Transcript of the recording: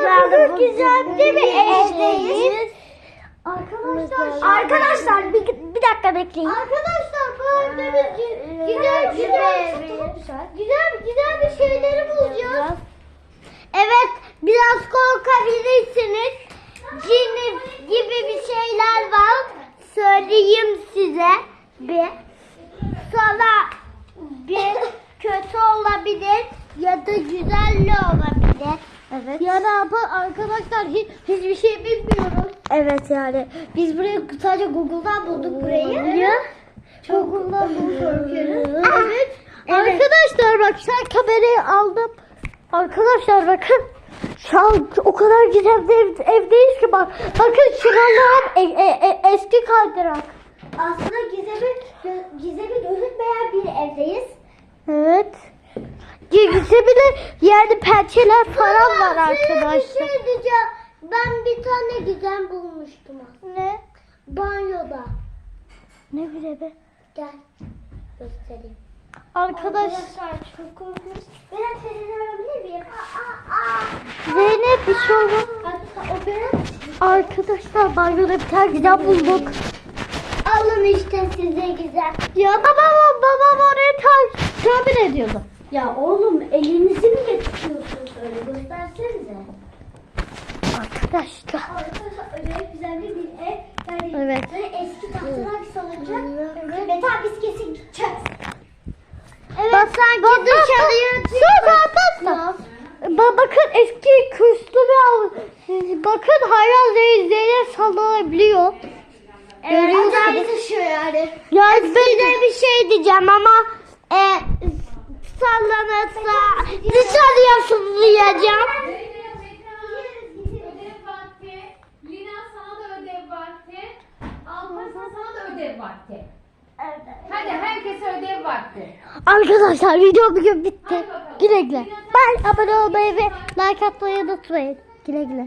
Çok güzel bir evdeyiz. Arkadaşlar, arkadaşlar bir, bir dakika bekleyin. Arkadaşlar gördüğünüz gibi güzel güzel güzel güzel bir şeyleri bulacağız. Evet, biraz korkabilirsiniz. Cin gibi bir şeyler var. Söyleyeyim size bir. Sonra bir kötü olabilir ya da güzel de olabilir. Evet. Ya yapar arkadaşlar hiç, hiçbir şey bilmiyoruz. Evet yani. Biz burayı sadece Google'dan bulduk burayı. Ya. Google'dan bulduk Evet. evet. Arkadaşlar bak sen kamerayı aldım. Arkadaşlar bakın. Şu an o kadar güzel bir ev, evdeyiz ki bak. Bakın şuralar e, e, e, eski kaydırak. Aslında gizemi, gizemi gözükmeyen bir evdeyiz. Evet. Gizli bile yerde pençeler falan var arkadaşlar. Bir şey diyeceğim. Ben bir tane gizem bulmuştum. Ne? Banyoda. Ne bile be. Gel göstereyim. Arkadaş çok korkuyoruz. Berat seni alabilir miyim? Aa, aa, aa. Zeynep bir şey oldu. Hatta o Berat. Arkadaşlar banyoda bir tane güzel bulduk. Alın işte size güzel. Ya babam babam oraya tahmin ediyordu. Ya oğlum elinizi mi getiriyorsunuz öyle göstersenize. Arkadaşlar. Arkadaşlar öyle güzel bir ev. Yani Evet. böyle eski tahtalar salınacak. Ve tabi biz kesin gideceğiz. Evet Bak, bak, dışarıya bak. Sus, anlatma. Ba- bakın eski küslü bir. Bakın Zeynep Zeynep sallanabiliyor. Evet, acayip taşıyor yani. Yani Size bir şey diyeceğim ama e, sallanırsa dışarıya vakti. Hadi herkese ödev vakti. Arkadaşlar video bugün bitti. Güle güle. Ben abone olmayı ve like atmayı unutmayın. Güle güle.